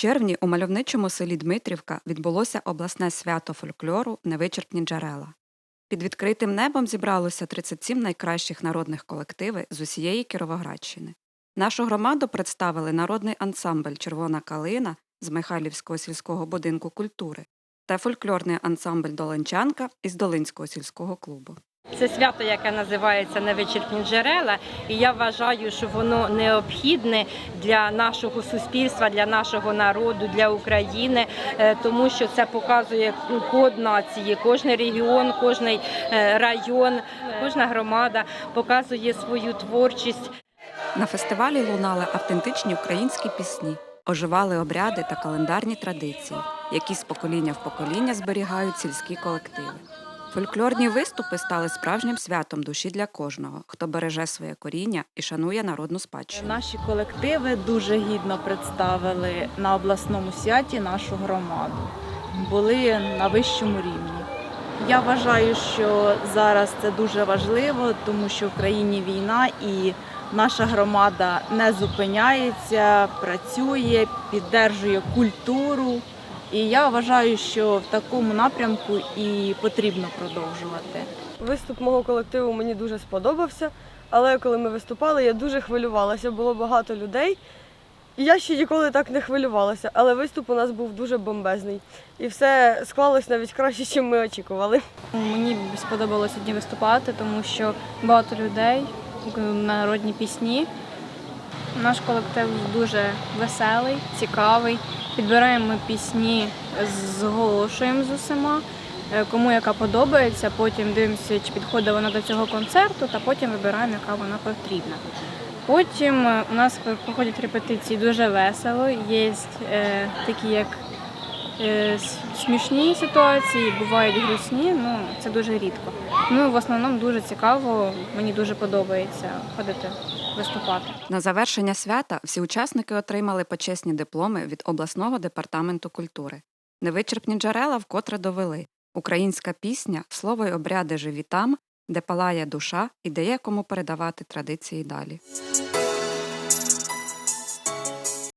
червні у мальовничому селі Дмитрівка відбулося обласне свято фольклору Невичерпні джерела. Під відкритим небом зібралося 37 найкращих народних колективи з усієї Кіровоградщини. Нашу громаду представили народний ансамбль Червона калина з Михайлівського сільського будинку культури та фольклорний ансамбль Долинчанка із Долинського сільського клубу. Це свято, яке називається Невичерпні джерела, і я вважаю, що воно необхідне для нашого суспільства, для нашого народу, для України, е, тому що це показує код нації. Кожен регіон, кожен район, кожна громада показує свою творчість. На фестивалі лунали автентичні українські пісні, оживали обряди та календарні традиції, які з покоління в покоління зберігають сільські колективи. Фольклорні виступи стали справжнім святом душі для кожного, хто береже своє коріння і шанує народну спадщину. Наші колективи дуже гідно представили на обласному святі нашу громаду. Були на вищому рівні. Я вважаю, що зараз це дуже важливо, тому що в країні війна і наша громада не зупиняється, працює, піддержує культуру. І я вважаю, що в такому напрямку і потрібно продовжувати. Виступ мого колективу мені дуже сподобався, але коли ми виступали, я дуже хвилювалася. Було багато людей. І я ще ніколи так не хвилювалася, але виступ у нас був дуже бомбезний. І все склалось навіть краще, ніж ми очікували. Мені сподобалося сьогодні виступати, тому що багато людей, народні пісні. Наш колектив дуже веселий, цікавий. Підбираємо пісні, зголошуємо з усіма. Е, Кому яка подобається, потім дивимося, чи підходить вона до цього концерту, та потім вибираємо, яка вона потрібна. Потім е, у нас проходять репетиції дуже весело. Є е, такі, як смішні ситуації, бувають грустні, ну це дуже рідко. Ну в основному дуже цікаво, мені дуже подобається ходити виступати. На завершення свята всі учасники отримали почесні дипломи від обласного департаменту культури. Невичерпні джерела вкотре довели українська пісня, слово й обряди живі там, де палає душа і дає кому передавати традиції далі.